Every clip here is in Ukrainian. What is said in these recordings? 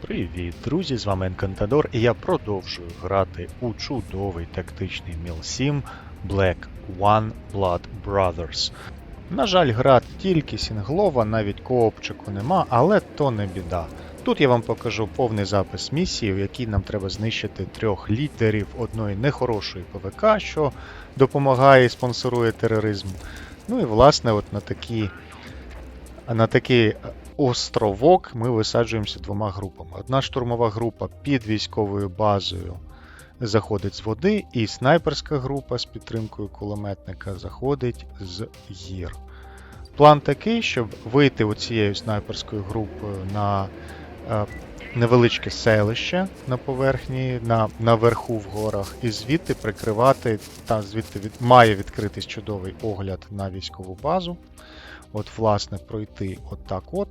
Привіт, друзі! З вами Енкантадор, і я продовжую грати у чудовий тактичний Міл 7 Black One Blood Brothers. На жаль, гра тільки сінглова, навіть коопчику нема, але то не біда. Тут я вам покажу повний запис місії, в якій нам треба знищити трьох лідерів одної нехорошої ПВК, що допомагає і спонсорує тероризм. Ну і власне, от на такі. На такий островок ми висаджуємося двома групами. Одна штурмова група під військовою базою заходить з води, і снайперська група з підтримкою кулеметника заходить з гір. План такий, щоб вийти оцією снайперською групою на е, невеличке селище на поверхні, на, наверху в горах, і звідти прикривати, та звідти від, має відкритись чудовий огляд на військову базу. От, власне, пройти отак от.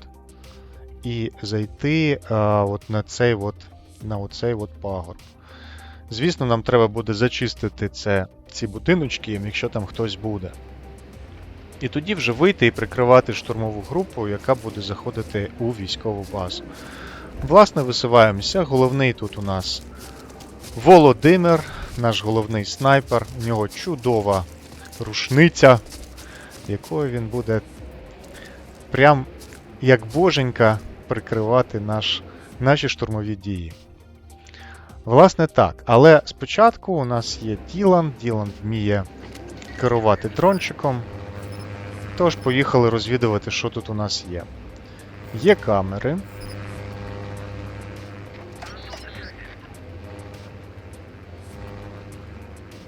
І зайти а, от на цей от, на оцей от пагорб. Звісно, нам треба буде зачистити це, ці будиночки, якщо там хтось буде. І тоді вже вийти і прикривати штурмову групу, яка буде заходити у військову базу. Власне, висуваємося. Головний тут у нас Володимир, наш головний снайпер. У нього чудова рушниця, якою він буде прям як боженька прикривати наш, наші штурмові дії. Власне так. Але спочатку у нас є Ділан. Ділан вміє керувати дрончиком. Тож, поїхали розвідувати, що тут у нас є. Є камери.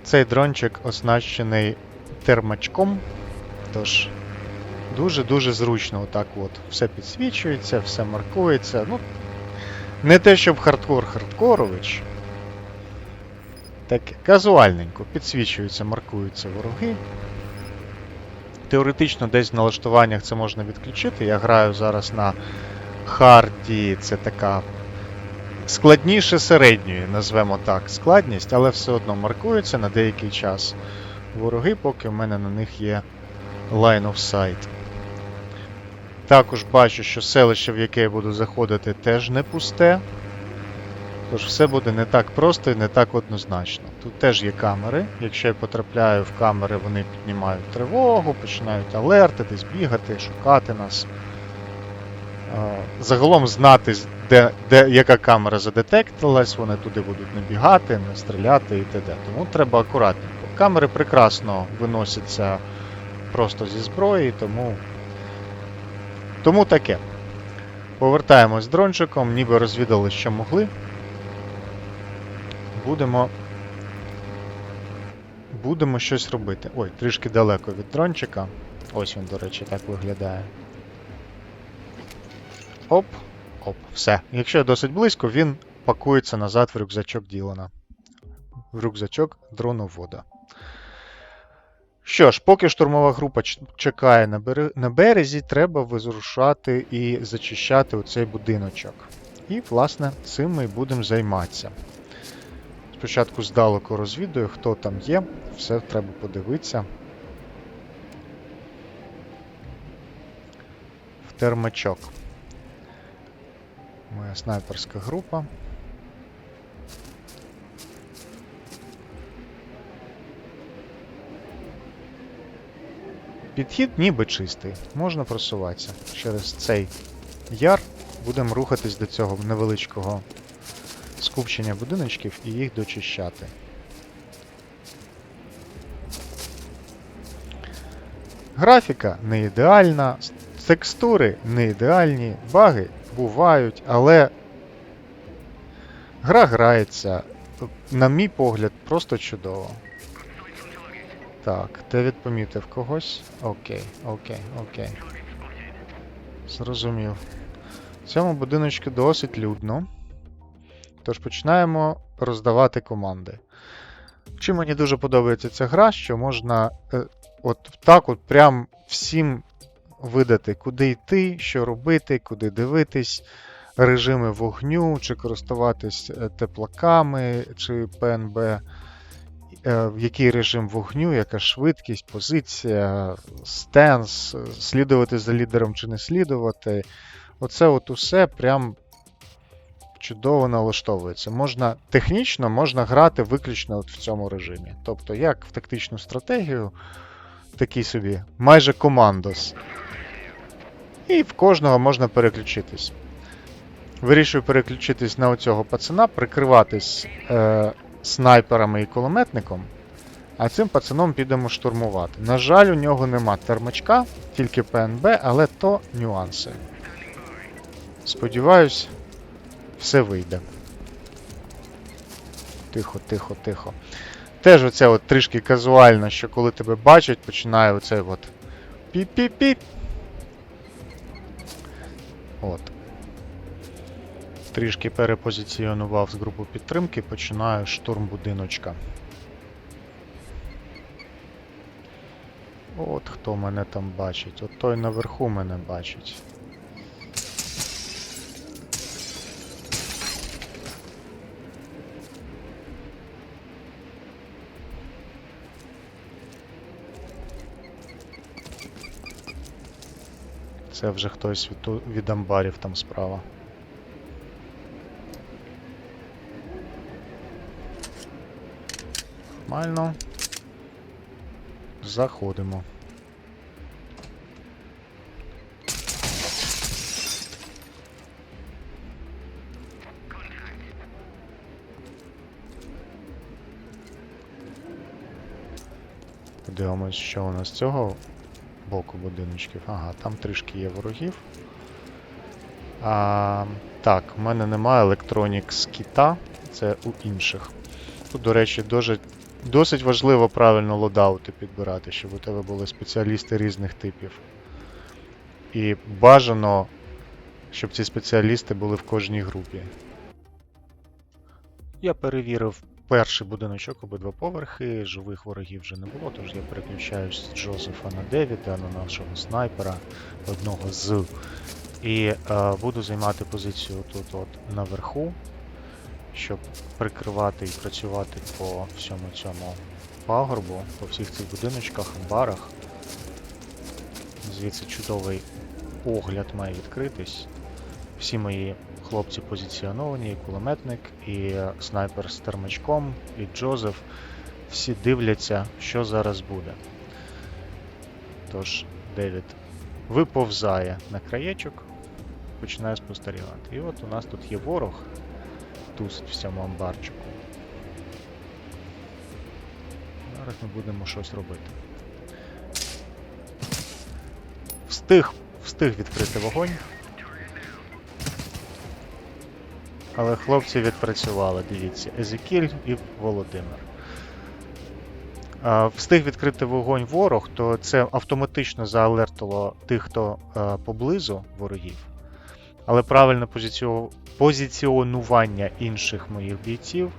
Цей дрончик оснащений термачком. Тож Дуже-дуже зручно отак от. Все підсвічується, все маркується. Ну, не те, щоб хардкор хардкорович. Таке казуальненько. Підсвічуються, маркуються вороги. Теоретично десь в налаштуваннях це можна відключити. Я граю зараз на харді, це така складніше середньої, назвемо так, складність, але все одно маркується на деякий час вороги, поки в мене на них є line of sight. Також бачу, що селище, в яке я буду заходити, теж не пусте. Тож все буде не так просто і не так однозначно. Тут теж є камери. Якщо я потрапляю в камери, вони піднімають тривогу, починають алерти, десь бігати, шукати нас. Загалом знати, де, де, яка камера задетектилась, вони туди будуть не бігати, не стріляти і т.д. Тому треба акуратненько. Камери прекрасно виносяться просто зі зброї, тому тому таке. Повертаємось дрончиком, ніби розвідали, що могли. Будемо. Будемо щось робити. Ой, трішки далеко від дрончика. Ось він, до речі, так виглядає. Оп, оп, все. Якщо досить близько, він пакується назад в рюкзачок Ділана. В рюкзачок дроновода. Що ж, поки штурмова група чекає на, бере- на березі, треба визрушати і зачищати оцей будиночок. І, власне, цим ми будемо займатися. Спочатку здалеку розвідую, хто там є, все треба подивитися. В термачок. Моя снайперська група. Підхід ніби чистий, можна просуватися. Через цей яр будемо рухатись до цього невеличкого скупчення будиночків і їх дочищати. Графіка не ідеальна, текстури не ідеальні, баги бувають, але гра грається, на мій погляд, просто чудово. Так, ти відпомітив когось? Окей, окей, окей. Зрозумів. В цьому будиночку досить людно. Тож починаємо роздавати команди. Чим мені дуже подобається ця гра, що можна е, от так от прям всім видати, куди йти, що робити, куди дивитись, режими вогню, чи користуватись е, теплаками, чи ПНБ в який режим вогню, яка швидкість, позиція, стенс, е, слідувати за лідером чи не слідувати. Оце от усе прям чудово налаштовується. Можна технічно можна грати виключно от в цьому режимі. Тобто, як в тактичну стратегію, такий собі, майже командос. І в кожного можна переключитись. Вирішую переключитись на оцього пацана, прикриватись е, снайперами і кулеметником. А цим пацаном підемо штурмувати. На жаль, у нього нема термачка, тільки ПНБ, але то нюанси. Сподіваюсь, все вийде. Тихо, тихо, тихо. Теж оце от трішки казуально, що коли тебе бачать, починає оце от піп-піп-піп. От. Трішки перепозиціонував з групу підтримки, починаю штурм будиночка. От хто мене там бачить. От той наверху мене бачить. Це вже хтось від, від амбарів там справа. Нормально. Заходимо. Подивимось, що у нас з цього боку будиночків. Ага, там трішки є ворогів. А, так, в мене немає Electronics кіта, це у інших. Тут, до речі, дуже, досить важливо правильно лодаути підбирати, щоб у тебе були спеціалісти різних типів. І бажано, щоб ці спеціалісти були в кожній групі. Я перевірив перший будиночок обидва поверхи, живих ворогів вже не було, тож я переключаюсь з Джозефа на Девіда, на нашого снайпера, одного з. І е, буду займати позицію тут от наверху, щоб прикривати і працювати по всьому цьому пагорбу, по всіх цих будиночках, барах. Звідси чудовий огляд має відкритись. Всі мої хлопці позиціоновані, і кулеметник, і снайпер з термачком, і Джозеф. Всі дивляться, що зараз буде. Тож, Девід виповзає на краєчок, починає спостерігати. І от у нас тут є ворог, тусить в цьому амбарчику. Зараз ми будемо щось робити. Встиг, встиг відкрити вогонь. Але хлопці відпрацювали, дивіться, Езекіль і Володимир. Встиг відкрити вогонь ворог, то це автоматично заалертило тих, хто е, поблизу ворогів. Але правильне позиціонування інших моїх бійців,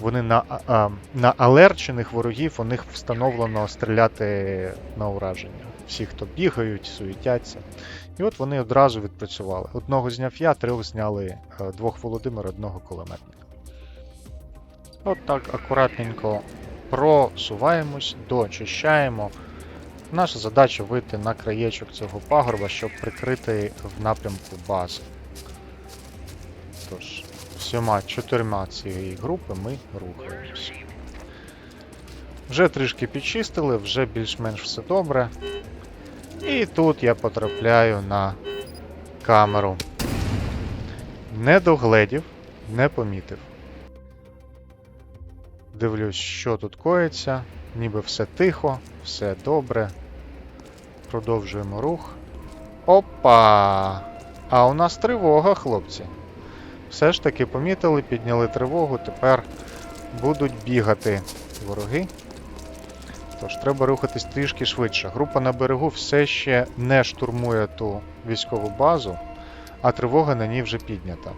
вони на, а- на алерчених ворогів у них встановлено стріляти на ураження. Всі, хто бігають, суетяться. І от вони одразу відпрацювали. Одного зняв я, трьох зняли е, двох Володимир, одного кулеметника. От так акуратненько просуваємось, дочищаємо. Наша задача вийти на краєчок цього пагорба, щоб прикрити в напрямку бази. Тож, всіма чотирма цієї групи ми рухаємося. Вже трішки підчистили, вже більш-менш все добре. І тут я потрапляю на камеру. Не догледів, не помітив. Дивлюсь, що тут коїться, ніби все тихо, все добре. Продовжуємо рух. Опа! А у нас тривога, хлопці. Все ж таки помітили, підняли тривогу, тепер будуть бігати вороги. Тож треба рухатись трішки швидше. Група на берегу все ще не штурмує ту військову базу, а тривога на ній вже піднята.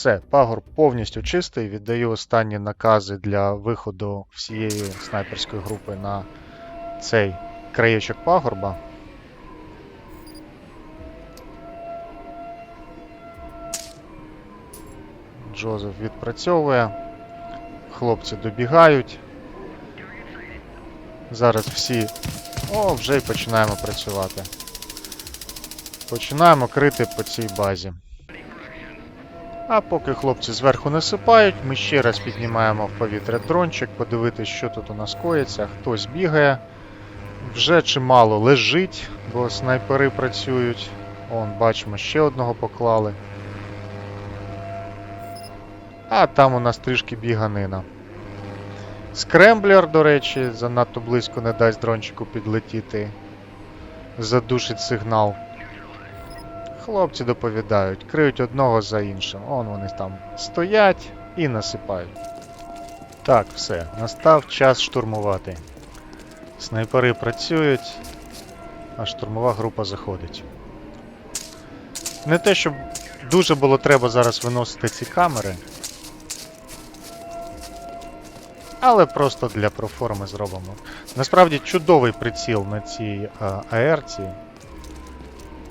Все, пагорб повністю чистий. Віддаю останні накази для виходу всієї снайперської групи на цей краєчок пагорба. Джозеф відпрацьовує. Хлопці добігають. Зараз всі О, вже й починаємо працювати. Починаємо крити по цій базі. А поки хлопці зверху насипають, ми ще раз піднімаємо в повітря дрончик, подивитись, що тут у нас коїться. Хтось бігає. Вже чимало лежить, бо снайпери працюють. Он, бачимо, ще одного поклали. А там у нас трішки біганина. Скремблер, до речі, занадто близько не дасть дрончику підлетіти. Задушить сигнал. Хлопці доповідають, криють одного за іншим. Он вони там стоять і насипають. Так, все, настав час штурмувати. Снайпери працюють, а штурмова група заходить. Не те, щоб дуже було треба зараз виносити ці камери. Але просто для проформи зробимо. Насправді чудовий приціл на цій а, АРці.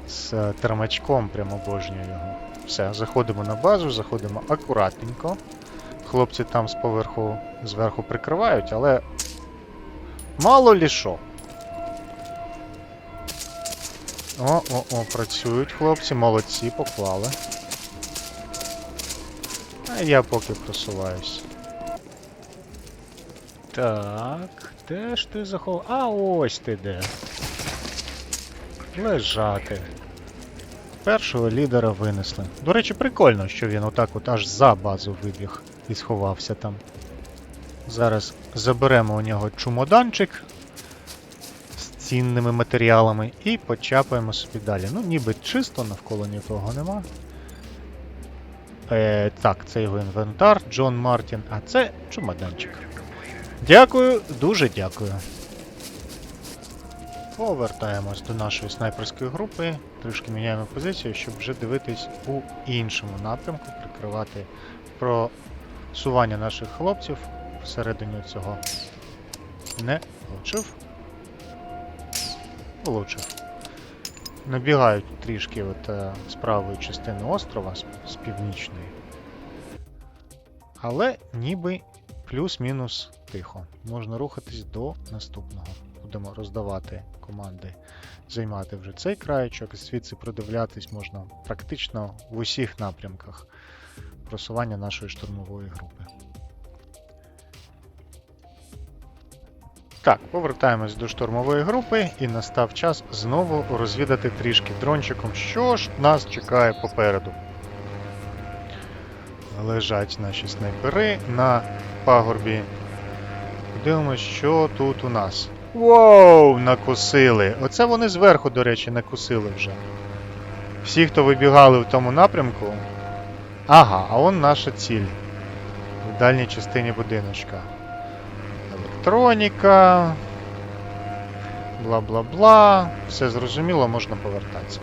З е, термачком прямо обожнюю його. Все, заходимо на базу, заходимо акуратненько. Хлопці там з поверху зверху прикривають, але мало лі що. О, о, о, працюють хлопці, молодці, поклали. А я поки просуваюсь. Так, де ж ти захов... А ось ти де. Лежати. Першого лідера винесли. До речі, прикольно, що він отак от аж за базу вибіг і сховався там. Зараз заберемо у нього чумоданчик з цінними матеріалами і почапаємо собі далі. Ну, ніби чисто, навколо нікого нема. Е, так, це його інвентар, Джон Мартін, а це чумоданчик. Дякую, дуже дякую. Повертаємось до нашої снайперської групи, трішки міняємо позицію, щоб вже дивитись у іншому напрямку, прикривати просування наших хлопців всередині цього. Не влучив. Влучив. Набігають трішки от, е, з правої частини острова, з, з північної. Але ніби плюс-мінус тихо. Можна рухатись до наступного. Будемо роздавати команди, займати вже цей краєчок, звідси продивлятись можна практично в усіх напрямках просування нашої штурмової групи. Так, повертаємось до штурмової групи і настав час знову розвідати трішки дрончиком, що ж нас чекає попереду. Лежать наші снайпери на пагорбі. Подивимось, що тут у нас. Воу, накусили. Оце вони зверху, до речі, накусили вже. Всі, хто вибігали в тому напрямку. Ага, а он наша ціль. В дальній частині будиночка. Електроніка. Бла-бла-бла. Все зрозуміло, можна повертатися.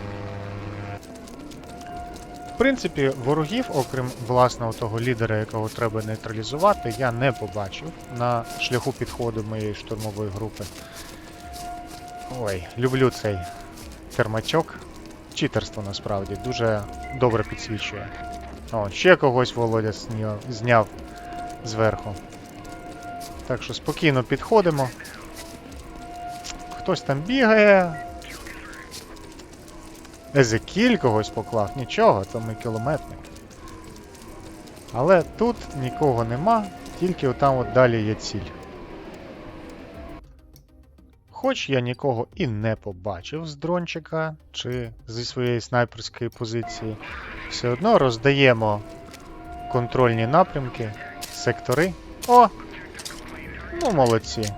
Принципі, ворогів, окрім власного того лідера, якого треба нейтралізувати, я не побачив на шляху підходу моєї штурмової групи. Ой, люблю цей термачок. Читерство насправді дуже добре підсвічує. О, ще когось Володя зняв зверху. Так що спокійно підходимо. Хтось там бігає. Езекіль когось поклав, нічого, то ми кілометник. Але тут нікого нема, тільки отам от далі є ціль. Хоч я нікого і не побачив з дрончика чи зі своєї снайперської позиції, все одно роздаємо контрольні напрямки, сектори. О! Ну, молодці.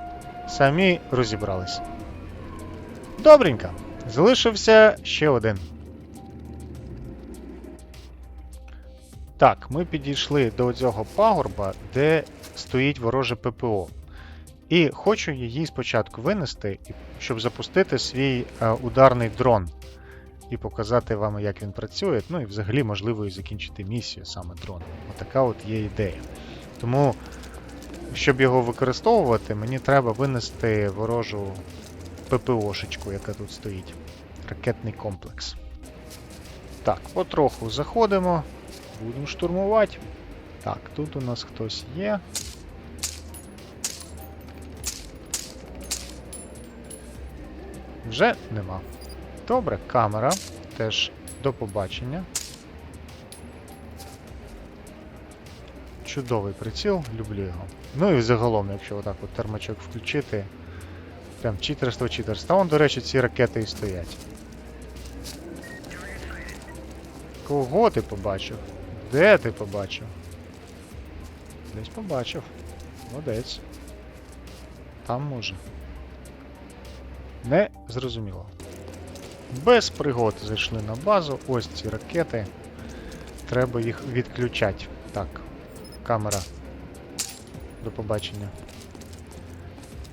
Самі розібрались. Добренько. Залишився ще один. Так, ми підійшли до цього пагорба, де стоїть вороже ППО. І хочу її спочатку винести, щоб запустити свій е, ударний дрон. І показати вам, як він працює. Ну і взагалі, можливо, і закінчити місію саме дроном. Отака от є ідея. Тому, щоб його використовувати, мені треба винести ворожу ППОшечку, яка тут стоїть. Ракетний комплекс. Так, потроху заходимо. Будемо штурмувати. Так, тут у нас хтось є. Вже нема. Добре, камера. Теж до побачення. Чудовий приціл, люблю його. Ну і загалом, якщо отак от термачок включити. Прям читерство, читерство. Вон, до речі, ці ракети і стоять. Кого ти побачив? Де ти побачив? Десь побачив. Молодець. Там може. Не зрозуміло. Без пригод зайшли на базу. Ось ці ракети. Треба їх відключати. Так. Камера. До побачення.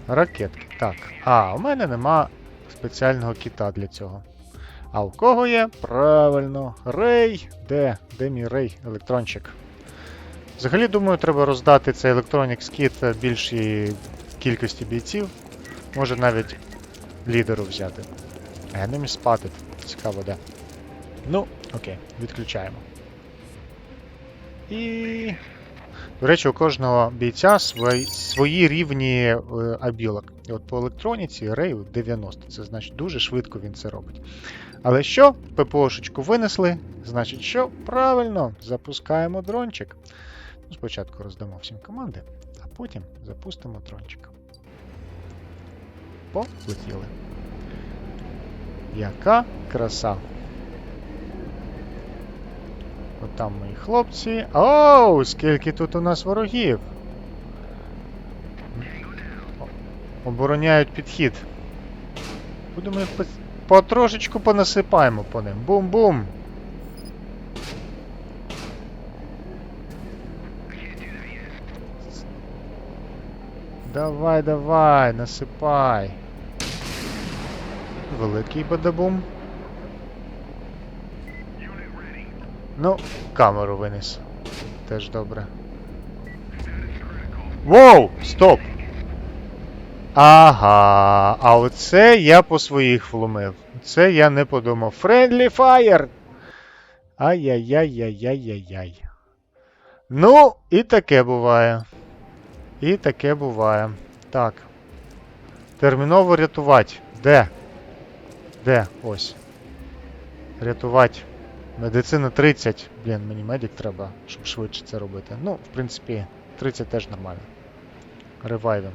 Ракетки. Так. А, у мене нема спеціального кіта для цього. А у кого є? Правильно. Рей. Де? Де мій рей? Електрончик. Взагалі, думаю, треба роздати цей Electronics Kit більшій кількості бійців. Може навіть лідеру взяти. Enemy spotted. Цікаво, де. Ну, окей, відключаємо. І. До речі, у кожного бійця свої, свої рівні е, абілок. І от по електроніці Рею 90. Це значить дуже швидко він це робить. Але що? ППОшечку винесли, значить що? Правильно, запускаємо дрончик. Ну, спочатку роздамо всім команди, а потім запустимо дрончик. Полетіли. Яка краса. От там мої хлопці. Оу, скільки тут у нас ворогів. Обороняють підхід. Будемо їх потрошечку понасипаємо по ним. Бум-бум! Давай, давай, насипай. Великий бадабум. Ну, камеру винес. Теж добре. Воу! Стоп! Ага, а оце я по своїх вломив. Це я не подумав. Friendly fire! Ай-яй-яй-яй-яй-яй-яй. Ну, і таке буває. І таке буває. Так. Терміново рятувати. Де? Де? Ось. Рятувати. Медицина 30. Блін, мені медик треба, щоб швидше це робити. Ну, в принципі, 30 теж нормально. Ревайвим.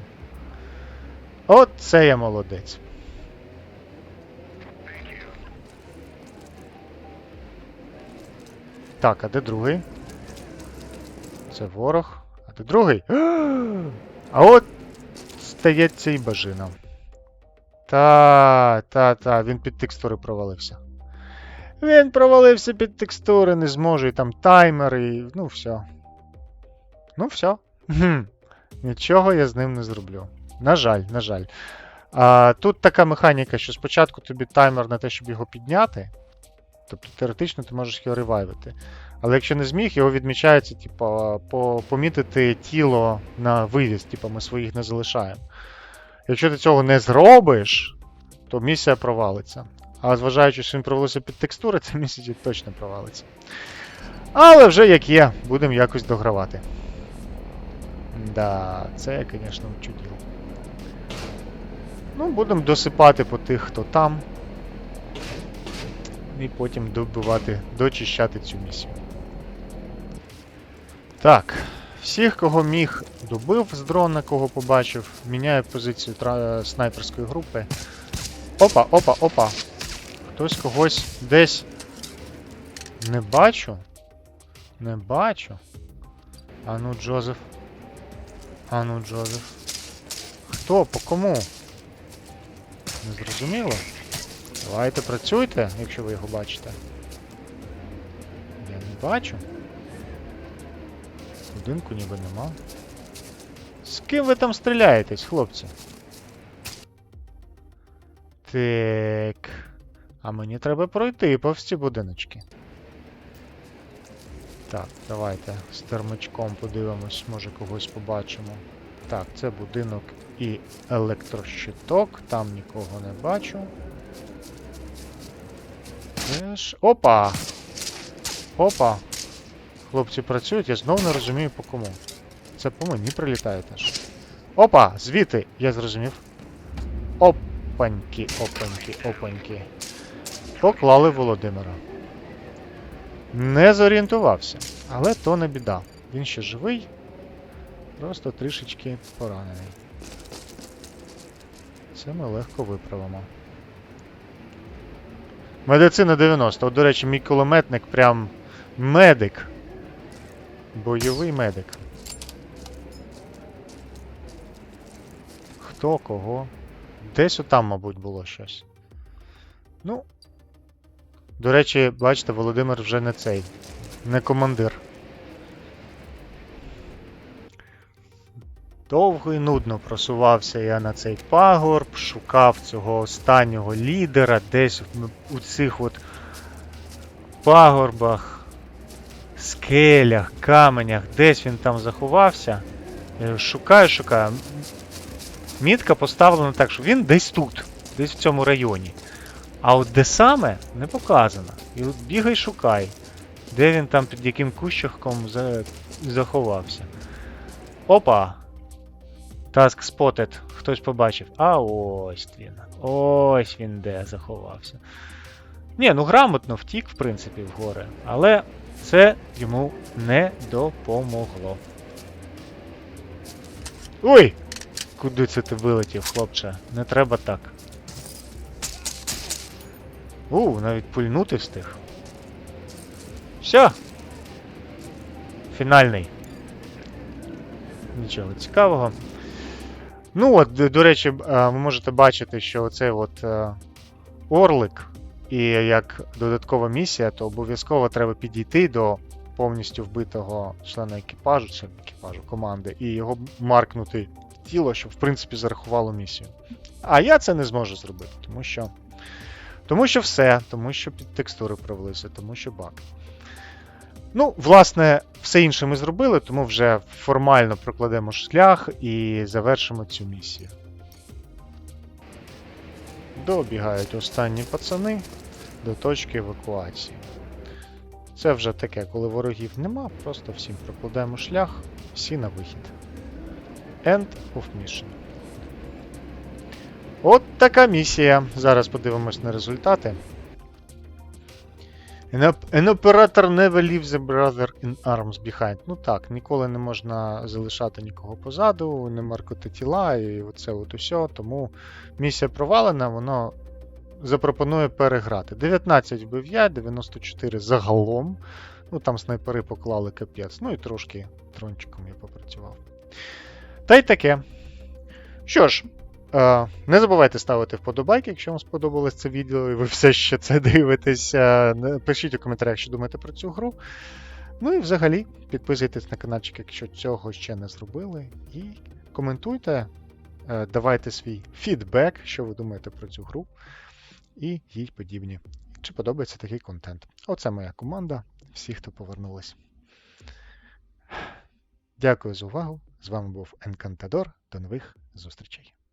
От це я молодець. Так, а де другий? Це ворог. А де другий? А от стається і бажина. Та, та, та, він під текстури провалився. Він провалився під текстури, не зможе, і там таймери, і ну все. Ну все. Хм. Нічого я з ним не зроблю. На жаль, на жаль. А, тут така механіка, що спочатку тобі таймер на те, щоб його підняти. Тобто теоретично ти можеш його ревайвити. Але якщо не зміг, його відмічається, типу, по, помітити тіло на вивіз, типу, ми своїх не залишаємо. Якщо ти цього не зробиш, то місія провалиться. А зважаючи, що він провалився під текстури, ця місія точно провалиться. Але вже як є, будемо якось догравати. Да, це звісно, чуділ. Ну, будемо досипати по тих, хто там. І потім добивати, дочищати цю місію. Так. Всіх, кого міг, добив з дрона, кого побачив. Міняю позицію снайперської групи. Опа, опа, опа. Хтось когось десь. Не бачу. Не бачу. Ану, Джозеф. Ану, Джозеф. Хто? По кому? Не зрозуміло. Давайте працюйте, якщо ви його бачите. Я не бачу. Будинку ніби нема. З ким ви там стріляєтесь, хлопці? Так. А мені треба пройти повз ці будиночки. Так, давайте з термичком подивимось, може когось побачимо. Так, це будинок і електрощиток. Там нікого не бачу. Теж. Опа! Опа! Хлопці працюють, я знов не розумію по кому. Це по мені прилітає теж. Опа! Звідти! Я зрозумів. Опа! Опаньки, опаньки, опаньки. Поклали Володимира. Не зорієнтувався, але то не біда. Він ще живий, просто трішечки поранений. Це ми легко виправимо. Медицина 90. От, до речі, мій кулеметник прям медик. Бойовий медик. Хто кого? Десь отам, мабуть, було щось. Ну. До речі, бачите, Володимир вже не цей. Не командир. Довго і нудно просувався я на цей пагорб, шукав цього останнього лідера десь у цих от пагорбах, скелях, каменях, десь він там заховався. Шукаю, шукаю. Мітка поставлена так, що він десь тут, десь в цьому районі. А от де саме не показано. І от бігай шукай, де він там під яким кущиком за... заховався. Опа! Task spotted. Хтось побачив. А ось він. Ось він де заховався. Ні, ну грамотно втік, в принципі, в гори. Але це йому не допомогло. Ой! Куди це ти вилетів, хлопче? Не треба так. У, навіть пульнути встиг. Все. Фінальний. Нічого цікавого. Ну от, до, речі, е, ви можете бачити, що оцей от е, орлик, і як додаткова місія, то обов'язково треба підійти до повністю вбитого члена екіпажу, чи екіпажу команди, і його маркнути в тіло, щоб в принципі зарахувало місію. А я це не зможу зробити, тому що. Тому що все, тому що під текстури провелися, тому що баг. Ну, власне, все інше ми зробили, тому вже формально прокладемо шлях і завершимо цю місію. Добігають останні пацани до точки евакуації. Це вже таке, коли ворогів нема, просто всім прокладаємо шлях, всі на вихід. End of mission. От така місія. Зараз подивимось на результати. An, op- operator never leaves a brother in arms behind. Ну так, ніколи не можна залишати нікого позаду, не маркати тіла і оце от усе. Тому місія провалена, воно запропонує переграти. 19 вбив я, 94 загалом. Ну там снайпери поклали капець. Ну і трошки трончиком я попрацював. Та й таке. Що ж, Не забувайте ставити вподобайки, якщо вам сподобалось це відео і ви все ще це дивитесь. Е, Пишіть у коментарях, що думаєте про цю гру. Ну і взагалі підписуйтесь на каналчик, якщо цього ще не зробили. І коментуйте, е, давайте свій фідбек, що ви думаєте про цю гру, і їй подібні. Чи подобається такий контент. Оце моя команда. Всі, хто повернулись. Дякую за увагу. З вами був Енкантадор. До нових зустрічей.